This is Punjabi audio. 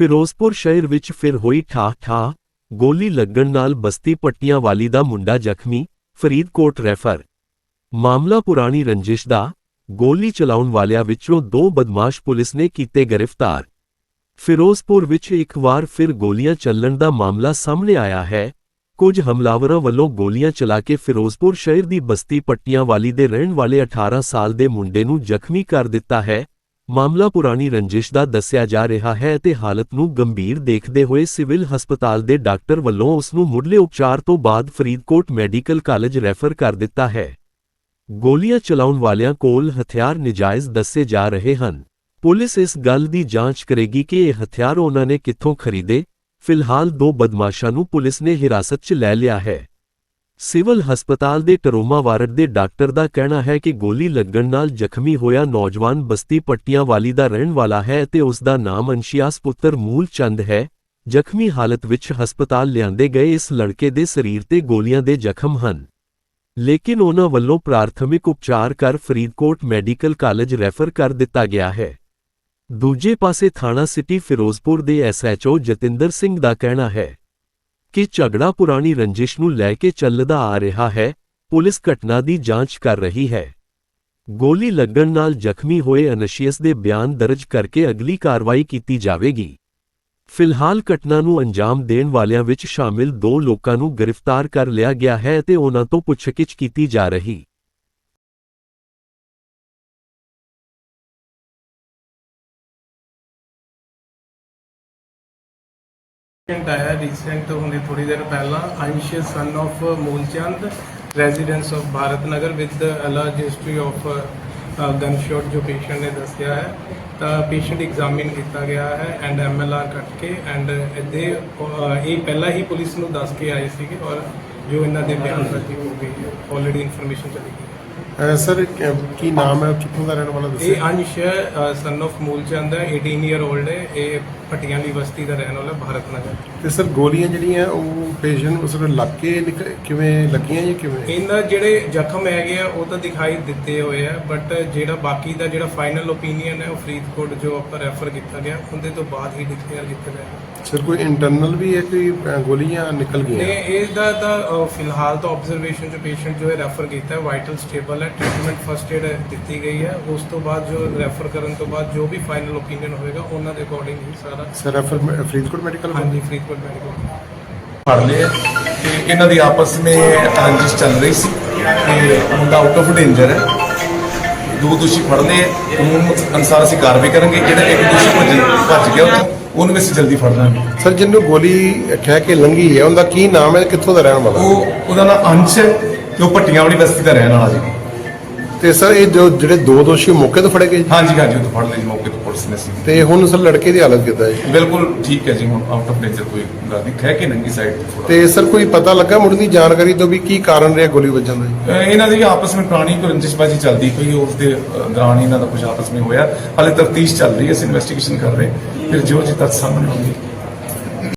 ਫਿਰੋਜ਼ਪੁਰ ਸ਼ਹਿਰ ਵਿੱਚ ਫਿਰ ਹੋਈ ਠਾਹ ਠਾਹ, ਗੋਲੀ ਲੱਗਣ ਨਾਲ ਬਸਤੀ ਪੱਟੀਆਂ ਵਾਲੀ ਦਾ ਮੁੰਡਾ ਜ਼ਖਮੀ, ਫਰੀਦਕੋਟ ਰੈਫਰ। ਮਾਮਲਾ ਪੁਰਾਣੀ ਰੰਜਿਸ਼ ਦਾ, ਗੋਲੀ ਚਲਾਉਣ ਵਾਲਿਆਂ ਵਿੱਚੋਂ ਦੋ ਬਦਮਾਸ਼ ਪੁਲਿਸ ਨੇ ਕੀਤੇ ਗ੍ਰਿਫਤਾਰ। ਫਿਰੋਜ਼ਪੁਰ ਵਿੱਚ ਇੱਕ ਵਾਰ ਫਿਰ ਗੋਲੀਆਂ ਚੱਲਣ ਦਾ ਮਾਮਲਾ ਸਾਹਮਣੇ ਆਇਆ ਹੈ। ਕੁਝ ਹਮਲਾਵਰਾਂ ਵੱਲੋਂ ਗੋਲੀਆਂ ਚਲਾ ਕੇ ਫਿਰੋਜ਼ਪੁਰ ਸ਼ਹਿਰ ਦੀ ਬਸਤੀ ਪੱਟੀਆਂ ਵਾਲੀ ਦੇ ਰਹਿਣ ਵਾਲੇ 18 ਸਾਲ ਦੇ ਮੁੰਡੇ ਨੂੰ ਜ਼ਖਮੀ ਕਰ ਦਿੱਤਾ ਹੈ। ਮਾਮਲਾ ਪੁਰਾਣੀ ਰੰਜਿਸ਼ ਦਾ ਦੱਸਿਆ ਜਾ ਰਿਹਾ ਹੈ ਅਤੇ ਹਾਲਤ ਨੂੰ ਗੰਭੀਰ ਦੇਖਦੇ ਹੋਏ ਸਿਵਲ ਹਸਪਤਾਲ ਦੇ ਡਾਕਟਰ ਵੱਲੋਂ ਉਸ ਨੂੰ ਮੁੱਢਲੇ ਉਪਚਾਰ ਤੋਂ ਬਾਅਦ ਫਰੀਦਕੋਟ ਮੈਡੀਕਲ ਕਾਲਜ ਰੈਫਰ ਕਰ ਦਿੱਤਾ ਹੈ। ਗੋਲੀਆਂ ਚਲਾਉਣ ਵਾਲਿਆਂ ਕੋਲ ਹਥਿਆਰ ਨਜਾਇਜ਼ ਦੱਸੇ ਜਾ ਰਹੇ ਹਨ। ਪੁਲਿਸ ਇਸ ਗੱਲ ਦੀ ਜਾਂਚ ਕਰੇਗੀ ਕਿ ਇਹ ਹਥਿਆਰ ਉਹਨਾਂ ਨੇ ਕਿੱਥੋਂ ਖਰੀਦੇ। ਫਿਲਹਾਲ ਦੋ ਬਦਮਾਸ਼ਾਂ ਨੂੰ ਪੁਲਿਸ ਨੇ ਹਿਰਾਸਤ 'ਚ ਲੈ ਲਿਆ ਹੈ। ਸਿਵਲ ਹਸਪਤਾਲ ਦੇ ਟਰੋਮਾ ਵਾਰਡ ਦੇ ਡਾਕਟਰ ਦਾ ਕਹਿਣਾ ਹੈ ਕਿ ਗੋਲੀ ਲੱਗਣ ਨਾਲ ਜ਼ਖਮੀ ਹੋਇਆ ਨੌਜਵਾਨ ਬਸਤੀ ਪੱਟੀਆਂ ਵਾਲੀ ਦਾ ਰਹਿਣ ਵਾਲਾ ਹੈ ਅਤੇ ਉਸ ਦਾ ਨਾਮ ਅੰਸ਼ਿਆਸ ਪੁੱਤਰ ਮੂਲ ਚੰਦ ਹੈ। ਜ਼ਖਮੀ ਹਾਲਤ ਵਿੱਚ ਹਸਪਤਾਲ ਲਿਆਂਦੇ ਗਏ ਇਸ ਲੜਕੇ ਦੇ ਸਰੀਰ ਤੇ ਗੋਲੀਆਂ ਦੇ ਜ਼ਖਮ ਹਨ। ਲੇਕਿਨ ਉਹਨਾਂ ਵੱਲੋਂ ਪ੍ਰਾਥਮਿਕ ਉਪਚਾਰ ਕਰ ਫਰੀਦਕੋਟ ਮੈਡੀਕਲ ਕਾਲਜ ਰੈਫਰ ਕਰ ਦਿੱਤਾ ਗਿਆ ਹੈ। ਦੂਜੇ ਪਾਸੇ ਥਾਣਾ ਸਿਟੀ ਫਿਰੋਜ਼ਪੁਰ ਦੇ ਐਸਐਚਓ ਜਤਿੰਦਰ ਸਿੰਘ ਦਾ ਕਹਿਣਾ ਹੈ ਕਿ ਝਗੜਾ ਪੁਰਾਣੀ ਰੰਜਿਸ਼ ਨੂੰ ਲੈ ਕੇ ਚੱਲਦਾ ਆ ਰਿਹਾ ਹੈ, ਪੁਲਿਸ ਘਟਨਾ ਦੀ ਜਾਂਚ ਕਰ ਰਹੀ ਹੈ। ਗੋਲੀ ਲੱਗਣ ਨਾਲ ਜ਼ਖਮੀ ਹੋਏ ਅਨਸ਼ੀਅਸ ਦੇ ਬਿਆਨ ਦਰਜ ਕਰਕੇ ਅਗਲੀ ਕਾਰਵਾਈ ਕੀਤੀ ਜਾਵੇਗੀ। ਫਿਲਹਾਲ ਘਟਨਾ ਨੂੰ ਅੰਜਾਮ ਦੇਣ ਵਾਲਿਆਂ ਵਿੱਚ ਸ਼ਾਮਿਲ ਦੋ ਲੋਕਾਂ ਨੂੰ ਗ੍ਰਿਫਤਾਰ ਕਰ ਲਿਆ ਗਿਆ ਹੈ ਅਤੇ ਉਹਨਾਂ ਤੋਂ ਪੁੱਛਗਿੱਛ ਕੀਤੀ ਜਾ ਰਹੀ। ਪੇਸ਼ੈਂਟ ਆਇਆ ਰੀਸੈਂਟ ਹੁਣੇ ਥੋੜੀ ਦੇਰ ਪਹਿਲਾਂ Ansh son of Moolchand residence of Bharat Nagar with alleged history of gunshot ਜੋ ਪੇਸ਼ੈਂਟ ਨੇ ਦੱਸਿਆ ਹੈ। ਤਾਂ ਪੇਸ਼ੈਂਟ ਐਗਜ਼ਾਮਿਨ ਕੀਤਾ ਗਿਆ ਹੈ ਐਂਡ ਐਮਐਲਆਰ ਕੱਟ ਕੇ ਐਂਡ ਇਹਦੇ ਇਹ ਪਹਿਲਾਂ ਹੀ ਪੁਲਿਸ ਨੂੰ ਦੱਸ ਕੇ ਆਏ ਸੀਗੇ ਔਰ ਜੋ ਇਹਨਾਂ ਦੇ ਬਿਆਨ ਰੱਖੀ ਹੋ ਗਈ ਹੈ ਆਲਰੇਡੀ ਇਨਫੋਰਮੇਸ਼ਨ ਚਲੀ ਗਈ। ਅਹ ਸਰ ਕ- ਕੀ ਨਾਮ ਹੈ? ਕਿੱਥੋਂ ਦਾ ਰਹਿਣ ਵਾਲਾ ਇਹ ਦੱਸਿਆ ਅੰਸ਼ ਸਨ of ਮੂਲਚੰਦ ਹੈ 18 ਇਅਰ 올ਡ ਹੈ। ਇਹ ਪਟਿਆਲਾ ਦੀ ਬਸਤੀ ਦਾ ਰਹਿਣ ਵਾਲਾ ਭਾਰਤ ਨਗਰ ਤੇ ਸਰ ਗੋਲੀਆਂ ਜਿਹੜੀਆਂ ਉਹ ਪੇਸ਼ੈਂਟ ਉਸ ਨੂੰ ਲੱਗ ਕੇ ਨਿਕ- ਕਿਵੇਂ ਲੱਗੀਆਂ ਜਾਂ ਕਿਵੇਂ? ਇਹਨਾਂ ਜਿਹੜੇ ਜ਼ਖਮ ਹੈਗੇ ਆ ਉਹ ਤਾਂ ਦਿਖਾਈ ਦਿੱਤੇ ਹੋਏ ਆ ਬਟ ਜਿਹੜਾ ਬਾਕੀ ਦਾ ਜਿਹੜਾ ਫਾਈਨਲ ਓਪੀਨੀਅਨ ਹੈ ਉਹ ਫਰੀਦਕੋਟ ਜੋ ਆਪਾਂ ਰੈਫਰ ਕੀਤਾ ਗਿਆ ਉਹਦੇ ਤੋਂ ਬਾਅਦ ਹੀ ਡਿਕਲੇਅਰ ਕੀਤਾ ਜਾਏਗਾ ਸਰ ਕੋਈ ਇੰਟਰਨਲ ਵੀ ਹੈ ਕੋਈ ਅਹ, ਗੋਲੀਆਂ ਨਿਕਲ ਨੇ ਗਈਆਂ? ਇਸ ਦਾ ਤਾਂ ਫਿਲਹਾਲ ਤਾਂ ਆਬਜ਼ਰਵੇਸ਼ਨ ਜੋ ਪੇਸ਼ੈਂਟ ਜੋ ਹੈ ਰੈਫਰ ਕੀਤਾ ਹੈ ਵਾਈਟਲ ਸਟੇਬਲ ਹੈ ਟ੍ਰੀਟਮੈਂਟ ਫਸਟ ਏਡ ਦਿੱਤੀ ਗਈ ਹੈ। ਉਸ ਤੋਂ ਬਾਅਦ ਜੋ ਰੈਫਰ ਕਰਨ ਤੋਂ ਬਾਅਦ ਜੋ ਵੀ ਫਾਈਨਲ ਓਪੀਨੀਅਨ ਹੋਏਗਾ ਉਹਨਾਂ ਦੇ ਅਕੋਰਡਿੰਗ ਹੀ ਸਾਰਾ ਸਰ ਰੈਫਰ ਫਰੀਦਕੋਟ ਮੈਡੀਕਲ ਹਾਂਜੀ ਫਰੀਦਕੋਟ ਮੈਡੀਕਲ ਫੜ ਲਏ ਤੇ ਇਹਨਾਂ ਦੀ ਆਪਸ ਵਿੱਚ ਰੰਜਿਸ਼ ਚੱਲ ਰਹੀ ਸੀ ਤੇ ਮੁੰਡਾ ਆਊਟ ਆਫ ਡੇਂਜਰ ਹੈ। ਦੋ ਦੋਸ਼ੀ ਫੜ ਲਏ ਕਾਨੂੰਨ ਅਨਸਾਰ ਅਸੀਂ ਕਾਰਵਾਈ ਕਰਾਂਗੇ। ਜਿਹੜਾ ਇੱਕ ਦੋਸ਼ੀ ਭੱਜ ਭੱਜ ਗਿਆ ਉੱਥੋਂ ਉਹਨੂੰ ਵੀ ਅਸੀਂ ਜਲਦੀ ਫੜ ਲਾਂਗੇ। ਸਰ ਜਿਹਨੂੰ ਗੋਲੀ ਖਹਿ ਕੇ ਲੰਗੀ ਹੈ ਉਹਦਾ ਕੀ ਨਾਮ ਹੈ ਕਿੱਥੋਂ ਦਾ ਰਹਿਣ ਵਾਲਾ? ਉਹ ਉਹਦਾ ਨਾਮ ਅੰਸ਼ ਹੈ ਤੇ ਉਹ ਭੱਟੀਆਂ ਵਾਲੀ ਬਸਤੀ ਦਾ ਰਹਿਣ ਵਾਲਾ ਜੀ। ਤੇ ਸਰ ਇਹ ਜੋ ਜਿਹੜੇ ਦੋ ਦੋਸ਼ੀ ਮੌਕੇ ਤੋਂ ਫੜੇ ਗਏ ਜੀ? ਹਾਂਜੀ ਹਾਂਜੀ ਉਹ ਤੋਂ ਫੜ ਲਏ ਜੀ ਮੌਕੇ ਤੋਂ ਪੁਲਿਸ ਨੇ ਸੀ ਤੇ ਹੁਣ ਸਰ ਲੜਕੇ ਦੀ ਹਾਲਤ ਕਿੱਦਾਂ ਹੈ ਬਿਲਕੁਲ ਠੀਕ ਹੈ ਜੀ ਹੁਣ ਆਊਟ ਆਫ ਡੇਂਜਰ ਕੋਈ ਗੱਲ ਨਹੀਂ ਖਹਿ ਕੇ ਨੰਗੀ ਸਾਈਡ ਤੇ ਤੇ ਸਰ ਕੋਈ ਪਤਾ ਲੱਗਾ ਮੁੱਢ ਦੀ ਜਾਣਕਾਰੀ ਤੋਂ ਵੀ ਕੀ ਕਾਰਨ ਰਿਹਾ ਗੋਲੀ ਵੱਜਣ ਦਾ ਜੀ? ਇਹਨਾਂ ਦੀ ਆਪਸ ਵਿੱਚ ਪੁਰਾਣੀ ਕੋਈ ਰੰਜਿਸ਼ਬਾਜੀ ਚੱਲਦੀ ਪਈ ਉਸ ਦੇ ਦੌਰਾਨ ਹੀ ਇਹਨਾਂ ਦਾ ਕੁਝ ਆਪਸ ਵਿੱਚ ਹੋਇਆ ਹਾਲੇ ਤਫਤੀਸ਼ ਚੱਲ ਰਹੀ ਹੈ ਅਸੀਂ ਇਨਵੈਸਟੀਗੇਸ਼ਨ ਕਰ ਰਹੇ ਹਾਂ। ਫਿਰ ਜੋ ਜੀ ਤੱਕ ਸਾਹਮਣੇ ਆਉਂਦੀ